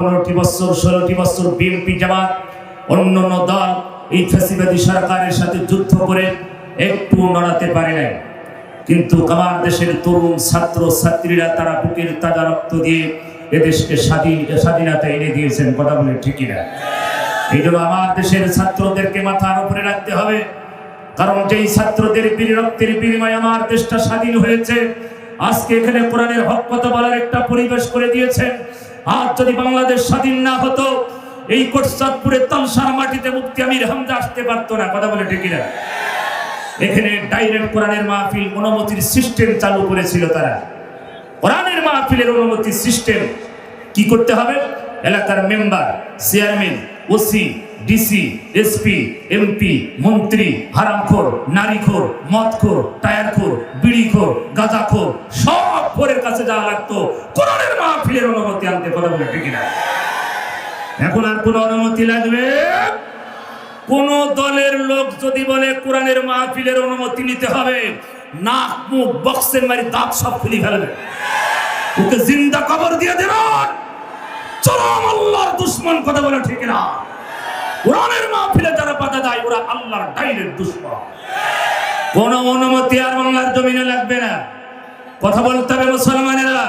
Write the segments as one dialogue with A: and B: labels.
A: পনেরোটি বছর, ষোলোটি বছর বিএনপি জামাত, অন্যান্য দল এই ফ্যাসিবাদী সরকারের সাথে যুদ্ধ করে একটু নড়াতে পারে নাই। কিন্তু আমার দেশের তরুণ ছাত্র ছাত্রীরা তারা বুকের তাজা রক্ত দিয়ে এদেশকে স্বাধীন স্বাধীনতা এনে দিয়েছেন, কথা বলে ঠিকই না এই জন্য আমার দেশের ছাত্রদেরকে মাথার উপরে রাখতে হবে। কারণ যেই ছাত্রদের বীর, রক্তের বিনিময়ে আমার দেশটা স্বাধীন হয়েছে, আজকে এখানে কোরআনের হক কথা বলার একটা পরিবেশ করে দিয়েছেন। আজ যদি বাংলাদেশ স্বাধীন না হতো, এই কোটসাদপুরের তালসার মাটিতে মুক্তি আমির হামজা আসতে পারতো না। কথা বলে ঠিক না এখানে ডাইরেক্ট কোরআনের মাহফিল অনুমতির সিস্টেম চালু করেছিল তারা। কোরআনের মাহফিলের অনুমতির সিস্টেম কি করতে হবে? এলাকার member, chairman OC, DC, SP, MP, মন্ত্রী, হারামখোর, নারীখোর, মদখোর, টায়ারখোর, বিড়িখোর, গাঁজাখোর, সব খোরের কাছে যাওয়া লাগতো, কোরআনের মাহফিলের অনুমতি আনতে কথা বলে ঠিক না এখন আর কোন অনুমতি লাগবে? কোন দলের লোক যদি বলে কোরআনের মাহফিলের অনুমতি নিতে হবে, নাক, মুখ, বক্সের মারি, দাঁত সব খুলি ফেলবে। ওকে জিন্দা কবর দিয়ে দেবেন। চলো আল্লাহর দুশ্মন কথা বলে, ঠিক না কোরআনের মাহফিলে যারা বাধা দেয়, ওরা আল্লাহর ডাইরেক্ট দুশ্মন। কোন অনুমতি আর বাংলার জমিনে লাগবে না। কথা বলতে হবে মুসলমানেরা।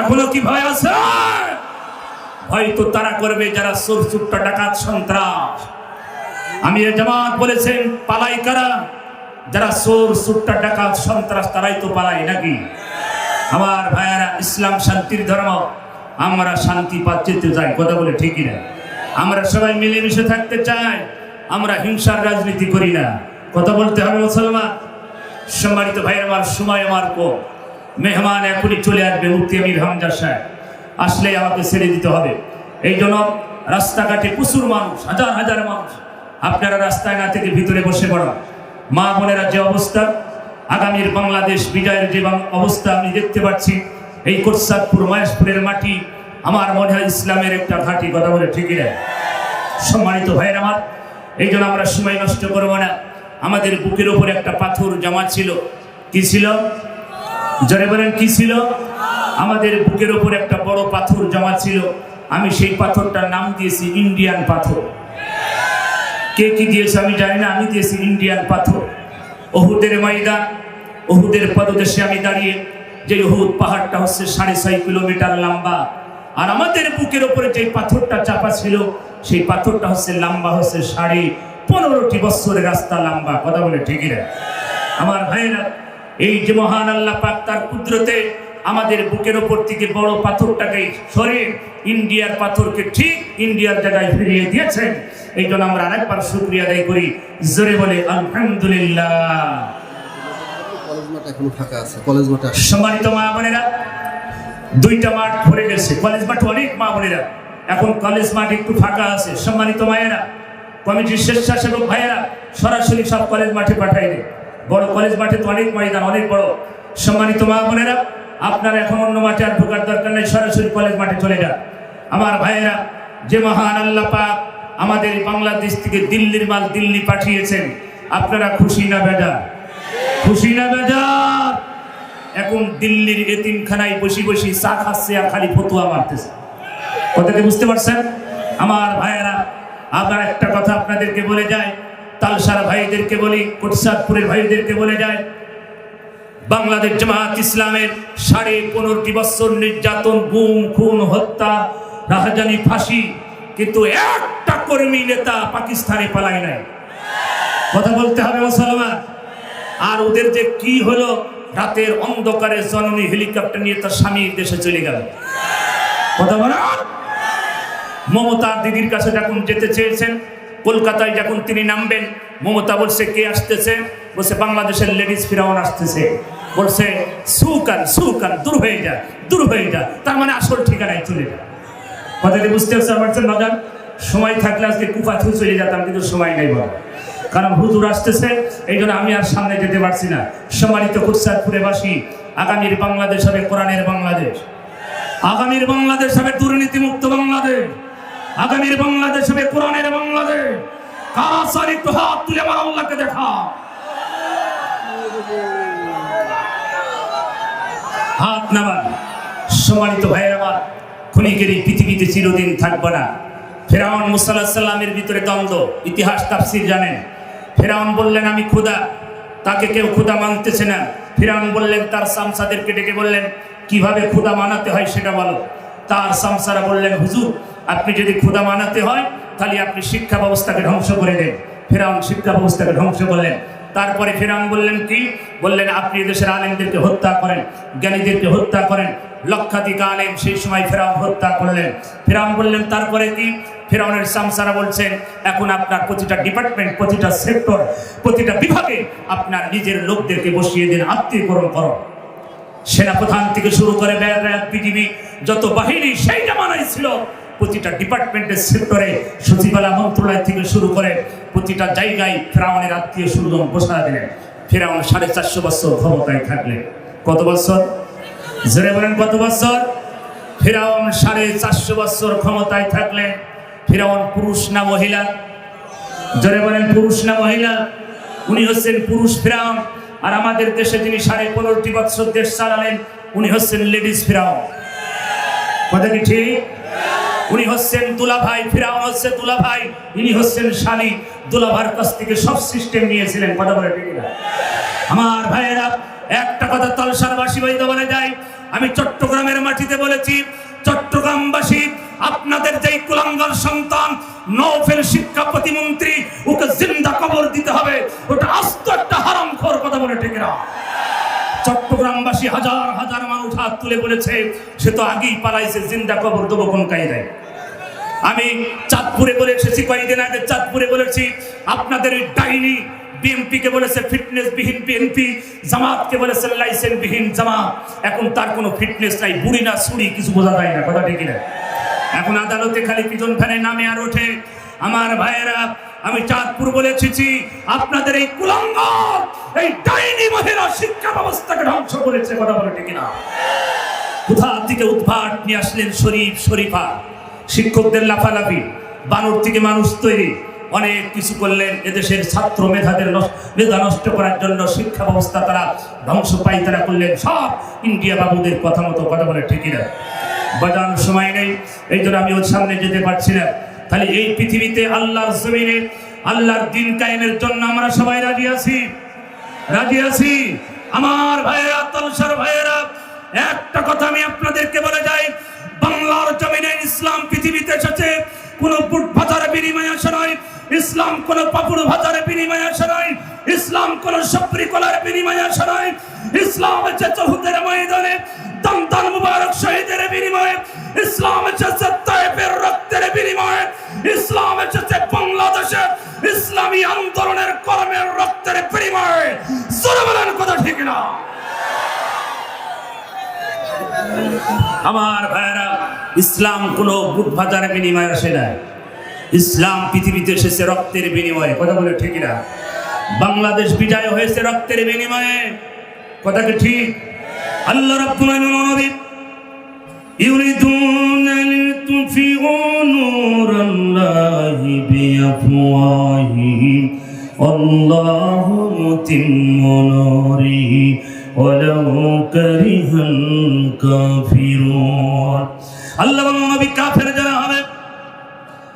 A: এখনও কি ভয় আছে? হয়তো তারা করবে যারা চোর চুপটা ডাকাত সন্ত্রাস। আমি এ জামাত বলেছেন, পালাই কারা? যারা সোর চুপটা ডাকাত সন্ত্রাস, তারাই তো পালাই নাকি? আমার ভাইয়ারা, ইসলাম শান্তির ধর্ম, আমরা শান্তি পাচ্ছিতে যাই, কথা বলে ঠিকই না। আমরা সবাই মিলেমিশে থাকতে চাই। আমরা হিংসার রাজনীতি করি না। কথা বলতে হবে মুসলমান। সম্মানিত ভাই আমার সময় আমার কো মেহমান এখনই চলে আসবে মুক্তি আমির হামজা সাহেব। আসলে আমাকে ছেড়ে দিতে হবে। এই জন্য রাস্তাঘাটে প্রচুর মানুষ, হাজার হাজার মানুষ। আপনারা রাস্তায় না থেকে ভিতরে বসে পড়া মা বোনেরা যে অবস্থা, আগামীর বাংলাদেশ বিজয়ের যে অবস্থা আমি দেখতে পাচ্ছি, এই কোটসাদপুর, মহেশপুরের মাটি, আমার মনে হয় ইসলামের একটা ঘাঁটি, কথা বলে ঠিকই না। সম্মানিত ভাইয়ের আমার, এই জন্য আমরা সময় নষ্ট করব না। আমাদের বুকের ওপর একটা পাথর জমা ছিল। কি ছিল? জোরে বলেন, কি ছিল? আমাদের বুকের ওপর একটা বড় পাথর জমা ছিল। আমি সেই পাথরটার নাম দিয়েছি ইন্ডিয়ান পাথর। কে কি দিয়েছে আমি জানি না, আমি দিয়েছি ইন্ডিয়ান পাথর। অহুদের ময়দান অহুদের পদদেশে আমি দাঁড়িয়ে যে ওহুদ পাহাড়টা হচ্ছে সাড়ে ছয় কিলোমিটার লম্বা আর আমাদের বুকের ওপরে যে পাথরটা চাপা ছিল সেই পাথরটা হচ্ছে লম্বা হচ্ছে সাড়ে পনেরোটি বছরের রাস্তা লম্বা। কথা বলে ঠিকই না আমার ভাইয়েরা এই যে মহান আল্লাহ পাক তার কুদরতে আমাদের বুকের ওপর থেকে বড় পাথরটাকে সরে ইন্ডিয়ার পাথরকে ঠিক ইন্ডিয়ার জায়গায় ফিরিয়ে দিয়েছেন। এই জন্য আমরা আরেকবার শুক্রিয়া আদায় করি। জোরে বলে আলহামদুলিল্লাহ।
B: কলেজ মাঠ এখনও ফাঁকা আছে কলেজ মাঠে
A: সম্মানিত মা বোনেরা দুইটা মাঠ ভরে গেছে। কলেজ মাঠ অনেক মা বোনেরা। এখন কলেজ মাঠ একটু ফাঁকা আছে। সম্মানিত মায়েরা, কমিটির স্বেচ্ছাসেবক ভাইয়েরা, সরাসরি সব কলেজ মাঠে দেয় বড় কলেজ মাঠে তো অনেক ময়দান, অনেক বড়। সম্মানিত মা বোনেরা, আপনার এখন অন্য মাঠে আর ঢোকার দরকার নেই, সরাসরি কলেজ মাঠে চলে যান। আমার ভাইয়েরা, যে মহান আল্লাহ পাক আমাদের বাংলাদেশ থেকে দিল্লির মাল দিল্লি পাঠিয়েছেন। আপনারা খুশি না বেজা খুশি না বেজা এখন দিল্লির এতিমখানায় বসি বসি চা খাচ্ছে আর খালি ফতুয়া মারতেছে। কথাকে বুঝতে পারছেন? আমার ভাইয়েরা, আবার একটা কথা আপনাদেরকে বলে যায়, তালসার ভাইদেরকে বলি, কোটসাদপুরের ভাইদেরকে বলে যায়, বাংলাদেশ জামাত ইসলামের সাড়ে পনেরোটি বছর নির্যাতন, গুম, খুন, হত্যা, রাহাজানি, ফাঁসি, কিন্তু একটা কর্মী নেতা পাকিস্তানে পালায় নাই। কথা বলতে হবে মুসলমান। আর ওদের যে কি হলো রাতের অন্ধকারে জননী হেলিকপ্টার নিয়ে তার স্বামীর দেশে চলে গেল। কথা বলেন? মমতা দিদির কাছে যখন যেতে চেয়েছেন, কলকাতায় যখন তিনি নামবেন, মমতা বলছে, কে আসতেছে? বলছে, বাংলাদেশের লেডিস ফিরাউন আসতেছে। বলছে সুকান সুকান দূর হয়ে যা, দূর হয়ে যা, তার মানে আসল ঠিকানায় চলে যা। কথাটি বুঝতে পারছেন বাজার সময় থাকলে আজকে কুপাথু চলে যেতাম, কিন্তু সময় নেই বাবা কারণ হুজুর আসতেছে এই জন্য আমি আর সামনে যেতে পারছি না। সম্মানিত কুৎসাদপুরে বাসী আগামীর বাংলাদেশ হবে কোরআনের বাংলাদেশ। আগামীর বাংলাদেশ হবে দুর্নীতিমুক্ত বাংলাদেশ। আগামীর বাংলাদেশ হবে কোরআনের বাংলাদেশ। কারাসার একটু হাত তুলে আমার আল্লাহকে দেখা। হাত নামান। সম্মানিত ভাইয়ের আমার, ক্ষণিকের এই পৃথিবীতে চিরদিন থাকব না। ফেরাউন মুসাল্লাহ সাল্লামের ভিতরে দ্বন্দ্ব, ইতিহাস, তাফসির জানেন। ফেরাউন বললেন, আমি ক্ষুদা তাকে কেউ ক্ষুদা মানতেছে না। ফেরাউন বললেন, তার সামসাদেরকে ডেকে বললেন, কীভাবে ক্ষুদা মানাতে হয় সেটা বলো। তার সামসারা বললেন, হুজুর, আপনি যদি ক্ষুদা মানাতে হয়, তাহলে আপনি শিক্ষা ব্যবস্থাকে ধ্বংস করে দেন। ফেরাউন শিক্ষা ব্যবস্থাকে ধ্বংস করলেন। তারপরে ফেরাউন বললেন কি? বললেন, আপনি দেশের আলেমদেরকে হত্যা করেন, জ্ঞানীদেরকে হত্যা করেন, লক্ষাধিক আলেম সেই সময় ফেরাউন হত্যা করলেন। ফেরাউন বললেন, তারপরে কি? ফেরাউনের সামসারা বলছেন, এখন আপনার প্রতিটা ডিপার্টমেন্ট, প্রতিটা সেক্টর, প্রতিটা বিভাগে আপনার নিজের লোকদেরকে বসিয়ে দিন, আত্মীয়করণ করো। সেনাপ্রধান থেকে শুরু করে পৃথিবী যত বাহিনী সেই জামানায় ছিল, প্রতিটা ডিপার্টমেন্টের সেক্টরে সচিবালয় মন্ত্রণালয় থেকে শুরু করে প্রতিটা জায়গায় ফেরাউনের আত্মীয় সুরজন বসা দিলেন। ফেরাউন সাড়ে চারশো বছর ক্ষমতায় থাকলেন কত বছর? জোরে বলেন, কত বছর? ফেরাউন সাড়ে চারশো বছর ক্ষমতায় থাকলেন। ফেরাউন পুরুষ না মহিলা? জোরে বলেন, পুরুষ না মহিলা? উনি হচ্ছেন পুরুষ ফেরাউন। আর আমাদের দেশে যিনি সাড়ে পনেরোটি বছর দেশ চালালেন, উনি হচ্ছেন লেডিস ফেরাউন। কথা কি ঠিক? উনি হচ্ছেন দুলা ভাই ফিরাউন হচ্ছে দুলা ভাই ইনি হচ্ছেন শালী দুলাভার কাছ থেকে সব সিস্টেম নিয়েছিলেন, কথা বলে ঠিক না আমার ভাইয়েরা, একটা কথা তলসারবাসী বইতে বলে যায় আমি চট্টগ্রামের মাটিতে বলেছি, চট্টগ্রামবাসী আপনাদের যেই কুলাঙ্গার সন্তান নৌফেল শিক্ষা প্রতিমন্ত্রী, ওকে জিন্দা কবর দিতে হবে। ওটা আস্ত একটা হারাম খোর কথা বলে না। চট্টগ্রামবাসী হাজার হাজার মানুষ হাত তুলে বলেছে, সে তো আগেই পালাইছে, জিন্দা কবর দেবো কোন কায়দায়। আমি চাঁদপুরে বলে এসেছি, কয়েকদিন আগে চাঁদপুরে বলেছি আপনাদের এই ডাইনি বিএনপি কে বলেছে ফিটনেস বিহীন বিএনপি, জামাতকে বলেছে লাইসেন্স বিহীন জামাত। এখন তার কোনো ফিটনেস নাই, বুড়ি না, সুড়ি, কিছু বোঝা যায় না, কথা ঠিক না। এখন আদালতে খালি পিজন ফ্যানে নামে আর ওঠে। আমার ভাইয়েরা, আমি চাঁদপুর বলে এসেছি আপনাদের এই কুলঙ্গ, এই ডাইনি মহিলা শিক্ষা ব্যবস্থাকে ধ্বংস করেছে, কথা বলে ঠিক না কোথা থেকে উদ্ভাট নিয়ে আসলেন শরীফ, শরীফা? শিক্ষকদের লাফালাফি, বানর থেকে মানুষ তৈরি। অনেক কিছু করলেন, এদেশের ছাত্র মেধাদের মেধা নষ্ট করার জন্য শিক্ষা ব্যবস্থা তারা ধ্বংস পাই তারা করলেন। সব ইন্ডিয়া বাবুদের কথা মতো, কথা বলে ঠিকই না বাজার সময় নেই। এই জন্য আমি ওর সামনে যেতে পারছি না। তাহলে এই পৃথিবীতে আল্লাহর জমিনে, আল্লাহর দিন কায়েমের জন্য আমরা সবাই রাজি আছি? রাজি আছি? আমার ভাইয়েরা, তলসার ভাইয়েরা, একটা কথা আমি আপনাদেরকে বলে যাই। বাংলার জমিনে ইসলাম পৃথিবীতে এসেছে, কোন বুট ভাতার বিনিময় আসে নয় ইসলাম কোন পাপুড় ভাতার বিনিময় আসে নয় ইসলাম কোন সপ্রি কলার বিনিময় আসে নয় ইসলাম হচ্ছে চৌহুদের ময়দানে। দান দান মুবারক শহীদের বিনিময়ে ইসলাম হচ্ছে তায়েবের রক্তের বিনিময়ে, ইসলাম হচ্ছে বাংলাদেশে ইসলামী আন্দোলনের কর্মের রক্তের বিনিময়ে। জোরে বলেন কথা ঠিক না। আমার ভাইয়েরা, ইসলাম কোনো বুট ভাজার বিনিময়ে আসে না ইসলাম পৃথিবীতে এসেছে রক্তের বিনিময়ে, কথা বলে ঠিক না। বাংলাদেশ বিজয় হয়েছে রক্তের বিনিময়ে, কথা কি ঠিক? আল্লাহ রাব্বুল আলামিন يريدون ليطفئوا نور الله بأفواههم والله متم نوره ولو كره الكافرون আল্লাহ বলেন, নবী কাফের যারা হবে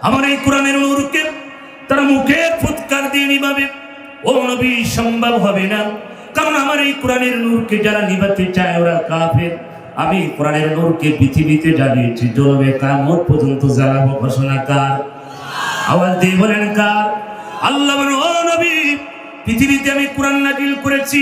A: আমার এই কোরআনের নূরকে তারা মুখের ফুৎকার দিয়ে নিভাবে ও নবী সম্ভব হবে না কারণ আমার এই কোরআনের নূরকে যারা নিভাতে চায় ওরা কাফের আমি কোরআনের নূরকে পৃথিবীতে জ্বালিয়েছি জ্বলবে কামত পর্যন্ত জ্বালাবো ঘোষণা কার? আওয়াজ দিয়ে বলেন কার? আল্লাহ ও নবী, পৃথিবীতে আমি কোরআন নাজিল করেছি।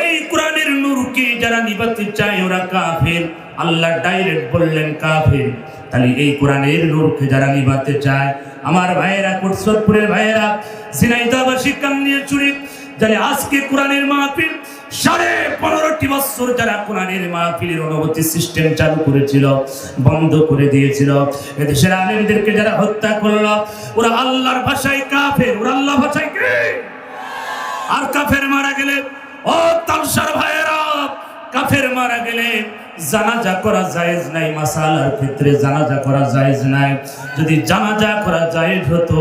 A: এই কোরআনের নূরকে যারা নিবাতে চায় ওরা কাফের। আল্লাহ ডাইরেক্ট বললেন, কাফের। তাহলে এই কোরআনের নূরকে যারা নিভাতে চায়, আমার ভাইয়েরা, কোটসরপুরের ভাইয়েরা সিনাইদাবাসী কান্দিয়ে চুরি। তাহলে আজকে কোরআনের মাহফিল সাড়ে পনেরোটি বছর যারা কোরআনের মাহফিলের অনুভূতি সিস্টেম চালু করেছিল, বন্ধ করে দিয়েছিল, এদেশের আলেমদেরকে যারা হত্যা করল, ওরা আল্লাহর ভাষায় কাফের, ওরা আল্লাহ ভাষায় কে? আর কাফের মারা গেলে, ও তালসার ভাইয়েরা, কাফের মারা গেলে জানাজা করা জায়েজ নাই, মাসালার ক্ষেত্রে জানাজা করা জায়েজ নাই। যদি জানাজা করা জায়েজ হতো,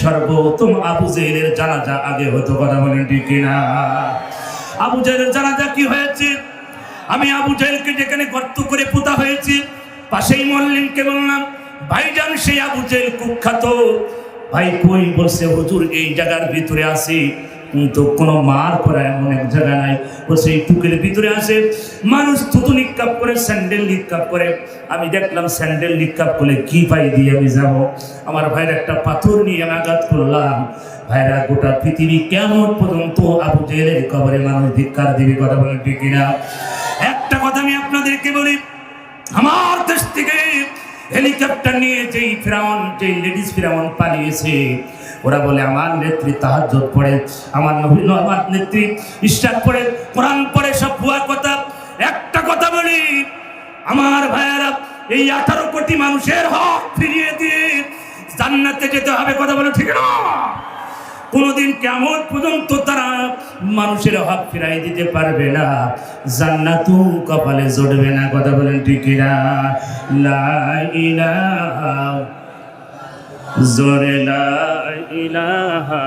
A: সর্বোত্তম আবু জেহেলের জানাজা আগে হতো, কথা বলেন ঠিক কিনা? আবু জেহেলের জানাজা কি হয়েছে? আমি আবু জেহেলকে যেখানে গর্ত করে পোতা হয়েছে, পাশেই মল্লিমকে বললাম, ভাইজান, সেই আবু জেল কুখ্যাত। ভাই, কই বলছে, হুজুর, এই জায়গার ভিতরে আছে। কিন্তু কোনো মার করা এমন এক জায়গা নাই। বলছে, এই টুকের ভিতরে আসে মানুষ থুতু নিক্ষাপ করে, স্যান্ডেল নিক্ষাপ করে। আমি দেখলাম স্যান্ডেল নিক্ষাপ করলে কি পাই দিয়ে আমি যাব। আমার ভাইয়ের একটা পাথর নিয়ে আমি আঘাত করলাম। ভাইরা, গোটা পৃথিবী কেমন পর্যন্ত আবু জেলের কবরে মানুষ ধিক্কার দিবি কথা বলেন ঠিক কিনা? একটা কথা আমি আপনাদেরকে বলি, আমার দেশ থেকে হেলিকপ্টার নিয়ে যেই ফিরাউন, যেই লেডিস ফিরাউন পালিয়েছে, ওরা বলে, আমার নেত্রী তাহাজ্জুদ পড়ে, আমার নবী, আমার নেত্রী ইশরাক পড়ে, কোরআন পড়ে, সব ভুয়া কথা। একটা কথা বলি, আমার ভাইয়েরা, এই আঠারো কোটি মানুষের হক ফিরিয়ে দিয়ে জান্নাতে যেতে হবে, কথা বলে ঠিক না কোনোদিন কেমন পর্যন্ত তারা মানুষের অভাব ফিরাই দিতে পারবে না। জান্নাতু কপালে জড়বে না, কথা বলেন টিকিরা না লা ইলাহা, জোরে লা ইলাহা।